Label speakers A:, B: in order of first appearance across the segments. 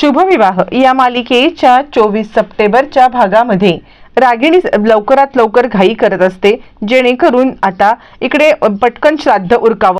A: शुभविवाह. या मालिकेच्या चोवीस सप्टेंबरच्या भागामध्ये रागिणी लवकरात लवकर घाई करत असते. जेणेकरून आता इकडे पटकन श्राद्ध उरकावं.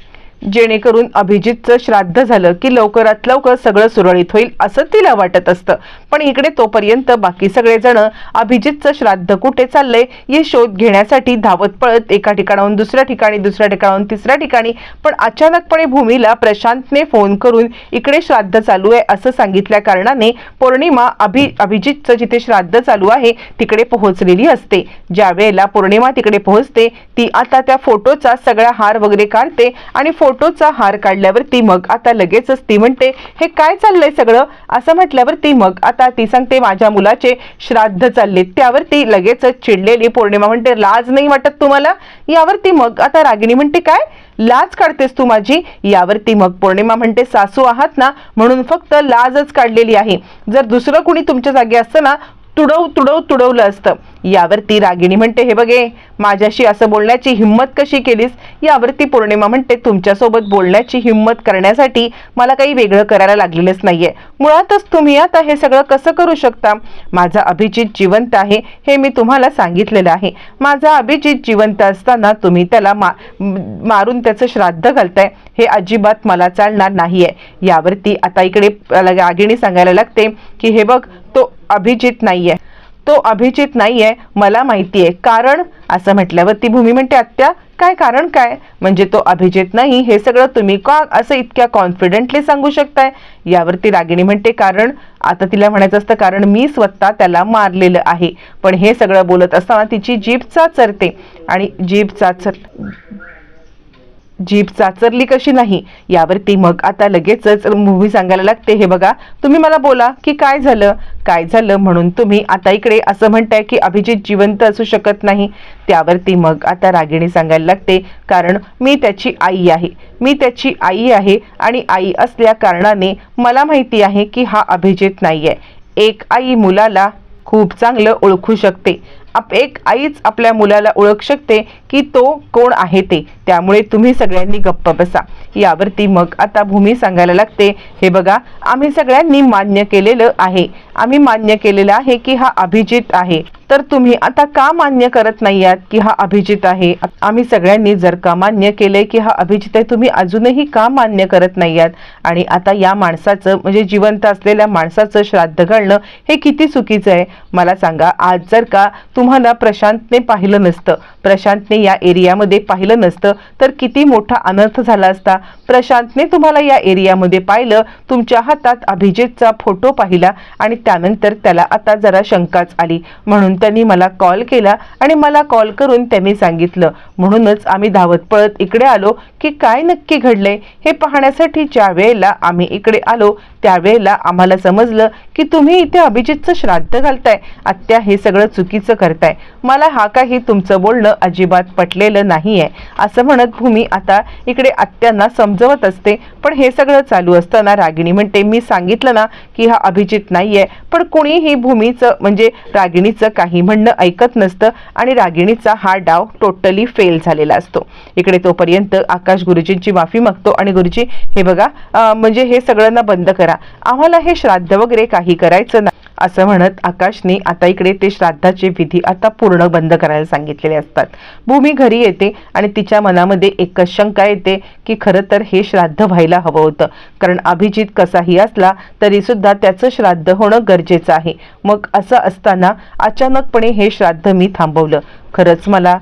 A: जेणेकरून अभिजितचं श्राद्ध झालं की लवकरात लवकर सगळं सुरळीत होईल असं तिला वाटत असतं. पण इकडे तोपर्यंत बाकी सगळेजण अभिजितचं श्राद्ध कुठे चाललंय हे शोध घेण्यासाठी धावत पळत एका ठिकाणाहून दुसऱ्या ठिकाणी दुसऱ्या ठिकाणाहून तिसऱ्या ठिकाणी पण अचानकपणे भूमीला प्रशांतने फोन करून इकडे श्राद्ध चालू आहे असं सांगितल्या कारणाने पौर्णिमा अभि अभिजितचं जिथे श्राद्ध चालू आहे तिकडे पोहोचलेली असते. ज्या वेळेला पौर्णिमा तिकडे पोहोचते ती आता त्या फोटोचा सगळा हार वगैरे काढते आणि फोटोचा हार काढल्यावरती मग आता लगेचच ती म्हणते हे काय चाललंय सगळं? असं म्हटल्यावरती मग आता ती सांगते माझ्या मुलाचे श्राद्ध चालले त्यावरती लगेचच चिडलेली पौर्णिमा म्हणते लाज नाही वाटत तुम्हाला? यावरती मग आता रागिणी म्हणते काय? लाज काढतेस तू माझी? यावरती मग पौर्णिमा म्हणते सासू आहात ना म्हणून फक्त लाजच काढलेली आहे. जर दुसरं कुणी तुमच्या जागी असतं ना तुडव तुडव तुडवलं असतं. यावरती रागिणी म्हणते हे बघे माझ्याशी असं बोलण्याची हिंमत कशी केलीस? यावरती पौर्णिमा म्हणते तुमच्यासोबत बोलण्याची हिंमत करण्यासाठी मला काही वेगळं करायला लागलेलंच नाहीये. मुळातच तुम्ही आता हे सगळं कसं करू शकता? माझा अभिजित जिवंत आहे हे मी तुम्हाला सांगितलेलं आहे. माझा अभिजित जिवंत असताना तुम्ही त्याला मा मारून त्याचं श्राद्ध घालताय. हे अजिबात मला चालणार नाहीये. यावरती आता इकडे रागिणी सांगायला लागते की हे बघ तो अभिजित नाहीये. तो अभिजित नाहीये मला माहिती आहे कारण असं म्हटल्यावर ती भूमी म्हणते आत्या काय कारण काय? म्हणजे तो अभिजित नाही हे सगळं तुम्ही का असं इतक्या कॉन्फिडेंटली सांगू शकताय? यावरती रागिणी म्हणते कारण आता तिला म्हणायचं असतं कारण मी स्वतः त्याला मारलेलं आहे. पण हे सगळं बोलत असताना तिची जीभ चाचरते आणि जीभ चाचर जीभ चाचरली कशी नाही यावरती मग आता लगेचच मूव्ही सांगायला लागते. हे बघा तुम्ही मला बोला की काय झालं? काय झालं म्हणून तुम्ही आता इकडे असं म्हणताय की अभिजित जिवंत असू शकत नाही. त्यावरती मग आता रागिणी सांगायला लागते कारण मी त्याची आई आहे. मी त्याची आई आहे आणि आई असल्या कारणाने मला माहिती आहे की हा अभिजित नाही आहे एक आई मुलाला खूप चांगलं ओळखू शकते. आप एक आईच आपल्या मुलाला ओळख शकते की तो कोण आहे ते. त्यामुळे तुम्ही सगळ्यांनी गप्प बसा. यावरती मग आता भूमी सांगायला लागते हे बघा आम्ही सगळ्यांनी मान्य केलेलं आहे. आम्ही मान्य केलेलं आहे की हा अभिजित आहे. तर तुम्ही आता का मान्य करत नाही आहात की हा अभिजित आहे? आम्ही सगळ्यांनी जर का मान्य केलंय की हा अभिजित आहे तुम्ही अजूनही का मान्य करत नाही आहात आणि आता या माणसाचं म्हणजे जिवंत असलेल्या माणसाचं श्राद्ध घालणं हे किती चुकीचं आहे. मला सांगा आज जर का तुम्हाला प्रशांतने पाहिलं नसतं. प्रशांतने या एरियामध्ये पाहिलं नसतं. तर किती मोठा अनर्थ झाला असता. प्रशांतने तुम्हाला या एरियामध्ये पाहिलं. तुमच्या हातात अभिजितचा फोटो पाहिला आणि त्यानंतर त्याला आता जरा शंकाच आली. म्हणून त्यांनी मला कॉल केला आणि मला कॉल करून त्यांनी सांगितलं. म्हणूनच आम्ही धावत पळत इकडे आलो की काय नक्की घडलंय? हे पाहण्यासाठी ज्या वेळेला आम्ही इकडे आलो त्यावेळेला आम्हाला समजलं की तुम्ही इथे अभिजितचं श्राद्ध घालताय. आत्या हे सगळं चुकीचं करताय. मला हा काही तुमचं बोलणं अजिबात पटलेलं नाहीये. असं म्हणत भूमी आता इकडे आत्यांना समजवत असते. पण हे सगळं चालू असताना रागिणी म्हणते मी सांगितलं ना की हा अभिजित नाहीये. पण कोणीही भूमीचं म्हणजे रागिणीचं काही म्हणणं ऐकत नसतं आणि रागिणीचा हा डाव टोटली फेल झालेला असतो. इकडे तोपर्यंत आकाश गुरुजींची माफी मागतो आणि गुरुजी हे बघा म्हणजे हे सगळ्यांना बंद करा. आम्हाला हे श्राद्ध वगैरे काही करायचं नाही असं म्हणत आकाशने आता इकडे ते श्राद्धाचे विधी आता पूर्ण बंद करायला सांगितलेले असतात. भूमी घरी येते आणि तिच्या मनामध्ये एकच शंका येते की खरं तर हे श्राद्ध व्हायला हवं होतं. कारण अभिजित कसाही असला तरी सुद्धा त्याचं श्राद्ध होणं गरजेचं आहे. मग असं असताना अचानकपणे हे श्राद्ध मी थांबवलं. खरंच मला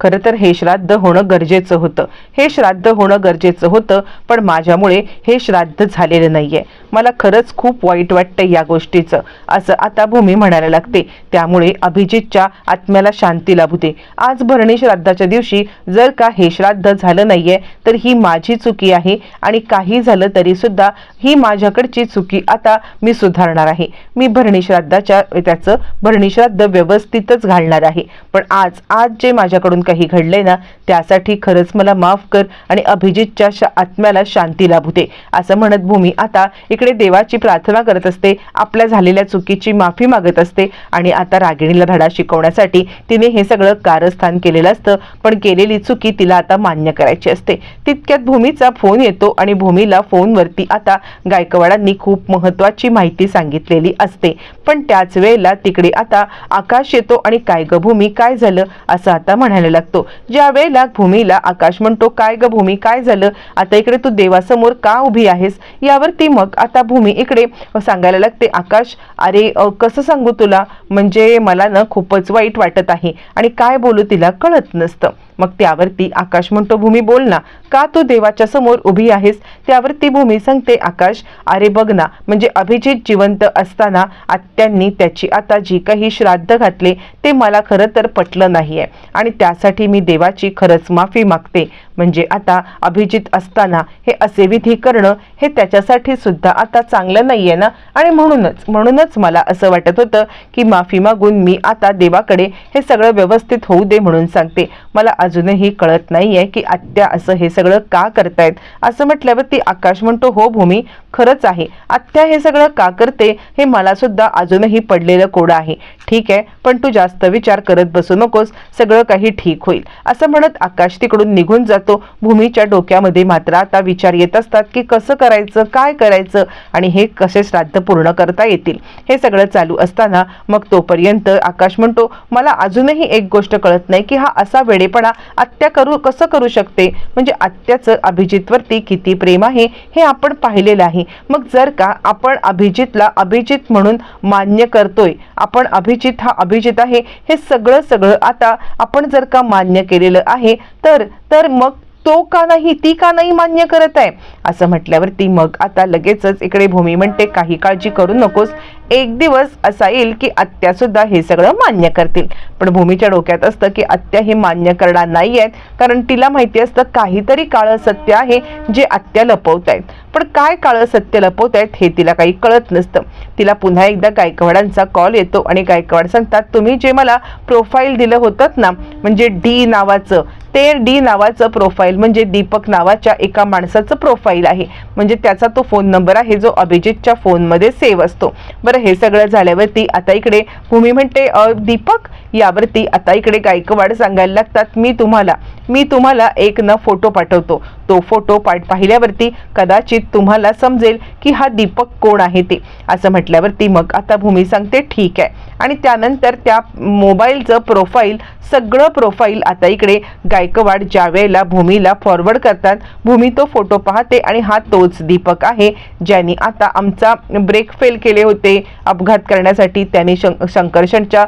A: खरं तर हे श्राद्ध होणं गरजेचं होतं. हे श्राद्ध होणं गरजेचं होतं पण माझ्यामुळे हे श्राद्ध झालेलं नाहीये. मला खरंच खूप वाईट वाटतं या गोष्टीचं. असं आता भूमी म्हणायला लागते. त्यामुळे अभिजितच्या आत्म्याला शांती लाभू दे आज भरणी श्राद्धाच्या दिवशी जर का हे श्राद्ध झालं नाहीये तर ही माझी चुकी आहे आणि काही झालं तरी सुद्धा ही माझ्याकडची चुकी आता मी सुधारणार आहे. मी भरणी श्राद्धाच्या त्याचं भरणी श्राद्ध व्यवस्थितच घालणार आहे. पण आज आज जे माझ्याकडून काही घडलंय ना त्यासाठी खरंच मला माफ कर आणि अभिजितच्या शा आत्म्याला शांती लाभू दे असं म्हणत भूमी आता इकडे देवाची प्रार्थना करत असते आपल्या झालेल्या चुकीची माफी मागत असते आणि आता रागिणीला धडा शिकवण्यासाठी तिने हे सगळं कारस्थान केलेलं असतं पण केलेली चुकी तिला आता मान्य करायची असते. तितक्यात भूमीचा फोन येतो आणि भूमीला फोनवरती आता गायकवाडांनी खूप महत्वाची माहिती सांगितलेली असते. पण त्याच वेळेला तिकडे आता आकाश येतो आणि काय ग भूमी काय झालं? असं आता म्हणायला लागतो. ज्या वेळेला भूमीला आकाश म्हणतो काय ग भूमी काय झालं? आता इकडे तू देवासमोर का उभी आहेस? यावरती मग आता भूमी इकडे सांगायला लागते आकाश अरे कसं सांगू तुला? म्हणजे मला ना खूपच वाईट वाटत आहे आणि काय बोलू तिला कळत नसतं. मग त्यावरती आकाश म्हणतो भूमी बोल ना. का तू देवाच्या समोर उभी आहेस? त्यावरती भूमी सांगते आकाश अरे बघ ना. म्हणजे अभिजित जिवंत असताना आत्यांनी त्याची आता जी काही श्राद्ध घातले ते मला खरं तर पटलं नाहीये. आणि त्यासाठी मी देवाची खरंच माफी मागते. म्हणजे आता अभिजित असताना हे असे विधी करणं हे त्याच्यासाठी सुद्धा आता चांगलं नाहीये ना? आणि म्हणूनच म्हणूनच मला असं वाटत होतं की माफी मागून मी आता देवाकडे हे सगळं व्यवस्थित होऊ दे म्हणून सांगते. मला अजूनही कळत नाहीये की आत्या असं हे सगळं का करतायत? असं म्हटल्यावर ती आकाश म्हणतो हो भूमी खरंच आहे. आत्या हे सगळं का करते हे मला सुद्धा अजूनही पडलेलं कोडं आहे. ठीक आहे पण तू जास्त विचार करत बसू नकोस. सगळं काही ठीक होईल. असं म्हणत आकाश तिकडून निघून जातो. भूमीच्या डोक्यामध्ये मात्र आता विचार येत असतात की कसं करायचं काय करायचं आणि हे कसे श्राद्ध पूर्ण करता येतील? हे सगळं चालू असताना मग तोपर्यंत आकाश म्हणतो मला अजूनही एक गोष्ट कळत नाही की हा असा वेडेपणा आत्या करू कसं करू शकते? म्हणजे आत्याचं अभिजितवरती किती प्रेम आहे हे आपण पाहिलेलं आहे. मग जर का आपण अभिजितला अभिजित म्हणून मान्य करतोय आपण अभिजित हा अभिजित आहे हे सगळं सगळं आता आपण जर का मान्य केलेलं आहे तर तर मग तो का नाही ती का नाही मान्य करत आहे? असं म्हटल्यावरती मग आता लगेचच इकडे भूमी म्हणते काही काळजी करू नकोस एक दिवस असा येईल की आत्या सुद्धा हे सगळं मान्य करतील. पण भूमीच्या डोक्यात असतं की आत्या हे मान्य करणार नाही आहेत कारण तिला माहिती असतं काहीतरी काळं सत्य आहे जे आत्या लपवत आहेत. पण काय काळं सत्य लपवत आहेत हे तिला काही कळत नसतं. तिला पुन्हा एकदा गायकवाडांचा कॉल येतो आणि गायकवाड सांगतात तुम्ही जे मला प्रोफाईल दिलं होतं ना म्हणजे डी नावाचं ते डी नावाचं प्रोफाईल म्हणजे दीपक नावाच्या एका माणसाचं प्रोफाईल आहे. म्हणजे त्याचा तो फोन नंबर आहे जो अभिजितच्या फोनमध्ये सेव्ह असतो. बरं हे सगळं झाल्यावरती आता इकडे भूमी म्हणते दीपक यावरती आता इकडे गायकवाड सांगायला लागतात मी तुम्हाला मी तुम्हाला एक न फोटो पाठवतो. तो फोटो पाठ पाहिल्यावरती कदाचित तुम्हाला समजेल की हा दीपक कोण आहे ते. असं म्हटल्यावरती मग आता भूमी सांगते ठीक आहे. आणि त्यानंतर त्या मोबाईलचं प्रोफाईल सगळं प्रोफाईल आता इकडे गायकवाड ज्या वेळेला भूमीला फॉरवर्ड करतात भूमी तो फोटो पाहते आणि हा तोच दीपक आहे ज्याने आता आमचा ब्रेक फेल केले होते. अपघात करण्यासाठी त्याने शं शंकरशणच्या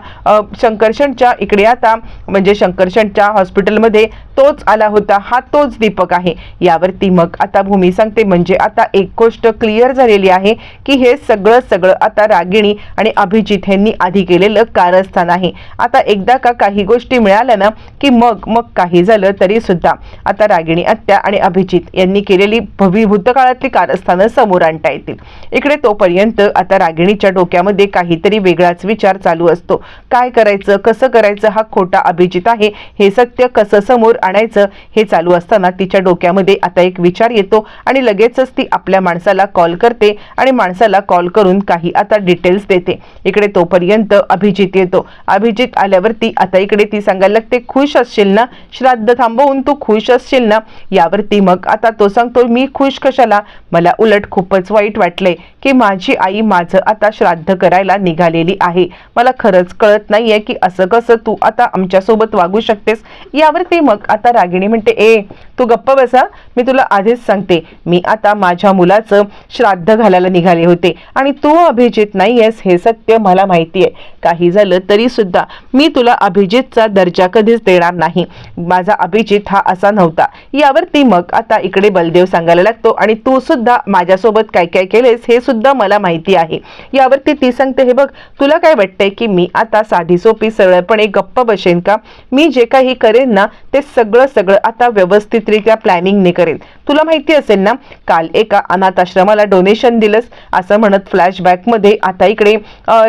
A: शंकरशणच्या इकडे आता म्हणजे शंकरशणच्या हॉस्पिटलमध्ये तोच आला होता हा तोच दीपक आहे. यावरती मग आता भूमी सांगते म्हणजे आता एक गोष्ट क्लिअर झालेली आहे की हे सगळं सगळं आता रागिणी आणि अभिजित यांनी आधी केलेलं कारस्थान आहे. आता एकदा का काही गोष्टी मिळाल्या ना की मग मग काही झालं तरी सुद्धा. आता रागिणी आत्या आणि अभिजित यांनी केलेली भवी भूतकाळातली कारस्थानं समोर आणता येतील. इकडे तोपर्यंत आता रागिणीच्या डोक्यामध्ये काहीतरी वेगळाच विचार चालू असतो. काय करायचं कसं करायचं हा खोटा अभिजित आहे हे सत्य कसं समोर आणायचं हे चालू असताना तिच्या डोक्यामध्ये आता एक विचार येतो आणि लगेचच ती आपल्या माणसाला कॉल करते आणि माणसाला कॉल करून काही आता डिटेल्स देते. इकडे तोपर्यंत अभिजित येतो. अभिजित आल्यावरती आता इकडे ती सांगायला लागते खुश असशील ना? श्राद्ध थांबवून तू खुश असशील ना? यावरती मग आता तो सांगतो मी खुश कशाला? मला उलट खूपच वाईट वाटले की माझी आई माझं आता श्राद्ध करायला निघालेली आहे. मला खरंच कळत नाहीये की असं कसं तू आता आमच्यासोबत वागू शकतेस. यावरती मग आता रागिणी म्हणते ए तू गप्प बसा मी तुला आधीच सांगते. मी आता माझ्या मुलाचं श्राद्ध घालायला निघाले होते आणि तू अभिजित नाहीयेस हे सत्य मला माहिती आहे काही झालं तरी सुद्धा मी तुला अभिजितचा दर्जा कधीच देणार नाही. माझा अभिजित हा असा नव्हता. यावरती मग आता इकडे बलदेव सांगायला लागतो आणि तू सुद्धा माझ्यासोबत काय काय केलेस हे सुद्धा मला माहिती आहे. यावरती ती सांगते हे बघ तुला काय वाटतंय की मी आता साधी सोपी सरळपणे गप्प बसेन का? मी जे काही करेन ना ते सगळं सगळं आता व्यवस्थित प्लॅनिंग प्लॅनिंगने करेल. तुला माहिती असेल ना काल एका अनाथ आश्रमाला डोनेशन दिलंस असं म्हणत फ्लॅशबॅकमध्ये आता इकडे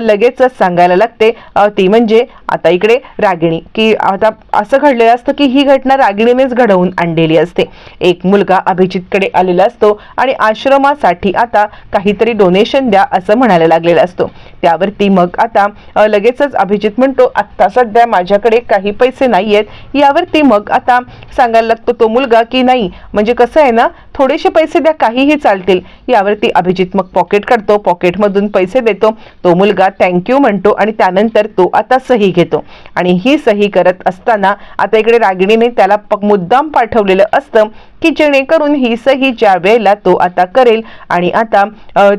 A: लगेचच सांगायला लागते. ती म्हणजे आता इकडे रागिणी. की आता असं घडलेलं असतं की ही घटना रागिणीनेच घडवून आणलेली असते. एक मुलगा अभिजितकडे आलेला असतो आणि आश्रमासाठी आता काहीतरी डोनेशन द्या असं म्हणायला लागलेला असतो. त्यावरती मग आता लगेचच अभिजित म्हणतो आत्ता सध्या माझ्याकडे काही पैसे नाही आहेत यावरती मग आता सांगायला लागतो तो मुलगा की नाही. म्हणजे कसं आहे ना थोडेसे पैसे द्या काहीही चालतील. यावरती अभिजित मग पॉकेट काढतो पॉकेटमधून पैसे देतो. तो मुलगा थँक्यू म्हणतो आणि त्यानंतर तो आता सही घेतो. आणि ही सही करत असताना आता इकडे रागिणीने त्याला मुद्दाम पाठवलेलं असतं. की जेणेकरून ही सही ज्या वेळेला तो आता करेल आणि आता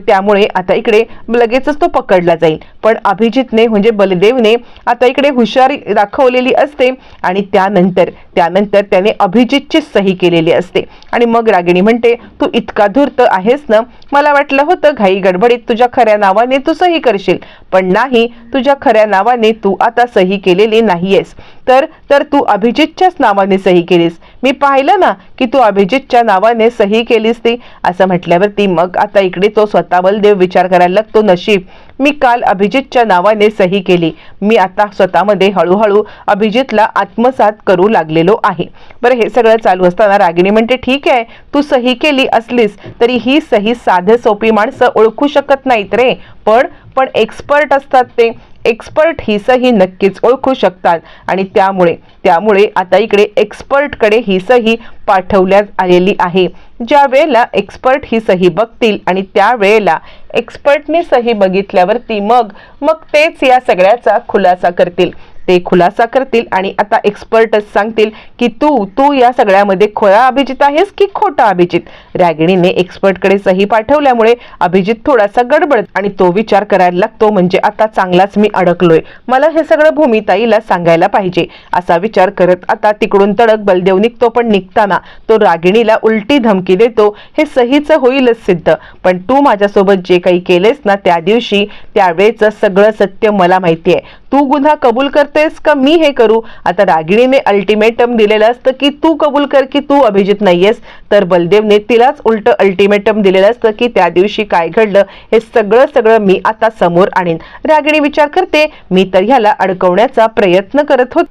A: त्यामुळे आता इकडे लगेचच तो पकडला जाईल. पण अभिजितने म्हणजे बलदेवने आता इकडे हुशारी दाखवलेली असते आणि त्यानंतर त्यानंतर त्याने अभिजितची सही केलेली असते. आणि मग रागिणी म्हणते तू इतका धूर्त आहेस ना? मला वाटलं होतं घाई गडबडीत तुझ्या खऱ्या नावाने तू सही करशील. पण नाही तुझ्या खऱ्या नावाने तू आता सही केलेली नाहीयेस. तर तर तू अभिजितच्याच नावाने सही केलीस. मी पाहिलं ना की तू अभिजितच्या नावाने सही केलीस ती. असं म्हटल्यावरती मग आता इकडे तो स्वतः बलदेव विचार करायला लागतो नशीब. मी काल अभिजितच्या नावाने सही केली. मी आता स्वतःमध्ये हळूहळू अभिजितला आत्मसात करू लागलेलो आहे. बरं हे सगळं चालू असताना रागिणी म्हणते ठीक आहे तू सही केली असलीस तरी ही सही साधे सोपी माणसं ओळखू शकत नाहीत रे. पण पण एक्सपर्ट असतात ते. एक्सपर्ट ही सही नक्कीच ओळखू शकतात. आणि त्यामुळे त्यामुळे आता इकडे एक्सपर्टकडे ही सही पाठवण्यात आलेली आहे. ज्या वेळेला एक्सपर्ट ही सही बघतील आणि त्यावेळेला एक्सपर्टने सही बघितल्यावरती मग मग तेच या सगळ्याचा खुलासा करतील. ते खुलासा करतील आणि आता एक्सपर्टच सांगतील की तू तू या सगळ्यामध्ये खोळा अभिजित आहेस की खोटा अभिजित? रागिणीने एक्सपर्टकडे सही पाठवल्यामुळे अभिजित थोडासा गडबड आणि तो विचार करायला लागतो म्हणजे आता चांगलाच मी अडकलोय. मला हे सगळं भूमिताईला सांगायला पाहिजे. असा विचार करत आता तिकडून तडक बलदेव निघतो पण निघताना तो रागिणीला उलटी धमकी देतो. हे सहीचं होईलच सिद्ध. पण तू माझ्यासोबत जे काही केलेस ना त्या दिवशी त्यावेळेचं सगळं सत्य मला माहिती आहे तू गुन्हा कबूल करतेस का मी हे करू? आता रागिणीने अल्टिमेटम दिलेलं असतं की तू कबूल कर की तू अभिजित नाहीयेस. तर बलदेवने तिलाच उलट अल्टिमेटम दिलेलं असतं की त्या दिवशी काय घडलं हे सगळं सगळं मी आता समोर आणीन. रागिणी विचार करते मी तर ह्याला अडकवण्याचा प्रयत्न करत होत.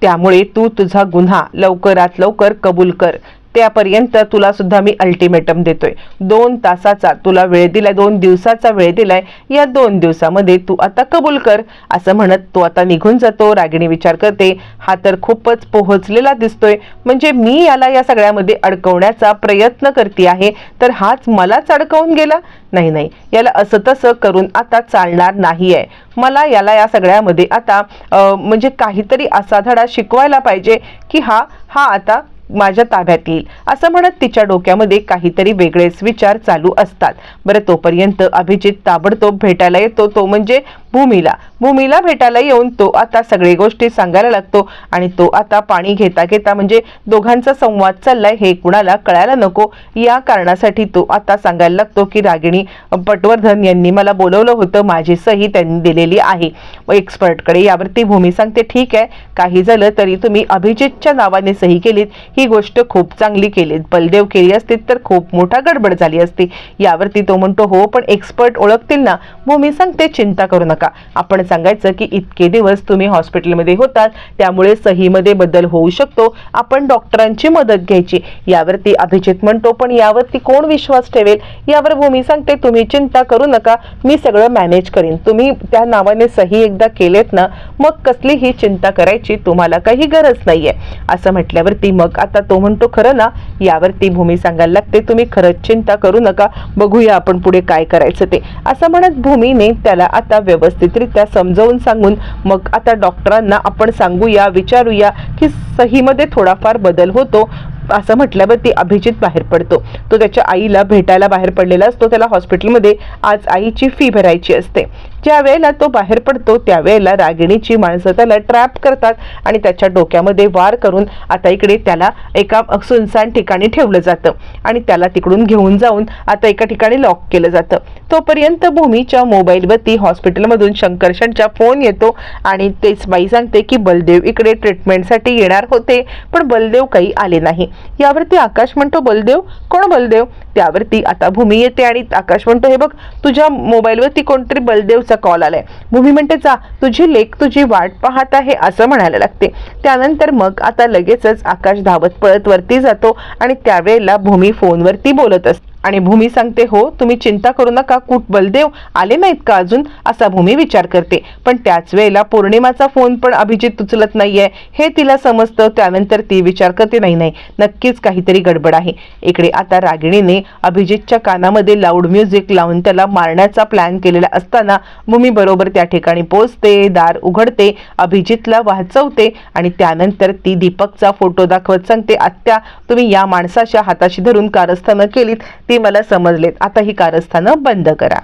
A: त्यामुळे तू तुझा गुन्हा लवकरात लवकर कबूल कर. त्यापर्यंत तुला सुद्धा मी अल्टिमेटम देतोय. दोन तासाचा तुला वेळ दिलाय दोन दिवसाचा वेळ दिलाय या दोन दिवसामध्ये तू आता कबूल कर. असं म्हणत तो आता निघून जातो. रागिणी विचार करते हा तर खूपच पोहोचलेला दिसतोय. म्हणजे मी याला या सगळ्यामध्ये अडकवण्याचा प्रयत्न करते आहे तर हाच मलाच अडकवून गेला? नाही नाही. याला असं तसं करून आता चालणार नाही आहे मला याला या सगळ्यामध्ये आता म्हणजे काहीतरी असा धडा शिकवायला पाहिजे की हा हा आता माझ्या ताब्यात येईल. असं म्हणत तिच्या डोक्यामध्ये काहीतरी वेगळेच विचार चालू असतात. बरं तोपर्यंत अभिजित ताबडतोब भेटायला येतो. तो म्हणजे भूमीला. भूमीला भेटायला येऊन तो आता सगळे गोष्टी सांगायला लागतो आणि तो आता पाणी घेता घेता म्हणजे दोघांचा संवाद चाललाय हे कुणाला कळायला नको. या कारणासाठी तो आता सांगायला लागतो की रागिणी पटवर्धन यांनी मला बोलवलं होतं माझी सही त्यांनी दिलेली आहे. एक्सपर्टकडे यावरती भूमी सांगते ठीक आहे काही झालं तरी तुम्ही अभिजितच्या नावाने सही केलीत. ही गोष्ट खूप चांगली केलीत. बलदेव केली असती तर खूप मोठा गडबड झाली असती. यावरती तो म्हणतो हो पण एक्सपर्ट ओळखतील ना. भूमी सांगते चिंता करू नका. आपण सांगायचं की इतके दिवस तुम्ही हॉस्पिटलमध्ये होतात त्यामुळे सहीमध्ये बदल होऊ शकतो. आपण डॉक्टरांची मदत घ्यायची. यावरती अभिजित म्हणतो पण यावरती कोण विश्वास ठेवेल? यावर भूमी सांगते तुम्ही चिंता करू नका. मी सगळं मॅनेज करीन. तुम्ही त्या नावाने सही एकदा केलेत ना मग कसलीही चिंता करायची तुम्हाला काही गरज नाहीये. असं म्हटल्यावरती मग आता तो म्हणतो खरं ना यावरती भूमी सांगायला लागते तुम्ही खरंच चिंता करू नका. बघूया आपण पुढे काय करायचं ते. असं म्हणत भूमीने त्याला आता व्यवस्थित व्यवस्थितरित्या समजावून सांगून मग आता डॉक्टरांना आपण सांगूया विचारूया की सहीमध्ये थोडाफार बदल होतो असं म्हटल्यावरती अभिजित बाहेर पडतो. तो त्याच्या आईला भेटायला बाहेर पडलेला असतो. त्याला हॉस्पिटलमध्ये आज आईची फी भरायची असते. ज्या वेळेला तो बाहेर पडतो त्यावेळेला रागिणीची माणसं त्याला ट्रॅप करतात आणि त्याच्या डोक्यामध्ये वार करून आता इकडे त्याला एका सुनसान ठिकाणी ठेवलं जातं आणि त्याला तिकडून घेऊन जाऊन आता एका ठिकाणी लॉक केलं जातं. तोपर्यंत भूमीच्या मोबाईलवरती हॉस्पिटलमधून शंकरशनचा फोन येतो आणि तेच बाई सांगते की बलदेव इकडे ट्रीटमेंटसाठी येणार होते पण बलदेव काही आले नाही. यावरती आकाश म्हणतो बलदेव कोण बलदेव? त्यावरती आता भूमी येते आणि आकाश म्हणतो हे बघ तुझ्या मोबाईलवरती कोणतरी बलदेवचा कॉल आलाय. भूमी म्हणते जा तुझी लेख तुझी वाट पाहत आहे असं म्हणायला लागते. त्यानंतर मग आता लगेचच आकाश धावत पळत वरती जातो आणि त्यावेळेला भूमी फोनवरती बोलत असते. आणि भूमी सांगते हो तुम्ही चिंता करू नका कुठ बलदेव आले नाहीत का अजून? असा भूमी विचार करते. पण त्याच वेळेला पौर्णिमाचा फोन पण अभिजित उचलत नाहीये. हे तिला समजतं त्यानंतर ती विचार करते नाही नाही नक्कीच काहीतरी गडबड आहे. इकडे आता रागिणीने अभिजितच्या कानामध्ये लाऊड म्युझिक लावून त्याला मारण्याचा प्लॅन केलेला असताना भूमी बरोबर त्या ठिकाणी पोचते दार उघडते अभिजितला वाचवते आणि त्यानंतर ती दीपकचा फोटो दाखवत सांगते आत्या तुम्ही या माणसाच्या हाताशी धरून कारस्थानं केलीत ती मला समजलेत. आता ही कारस्थानं बंद करा.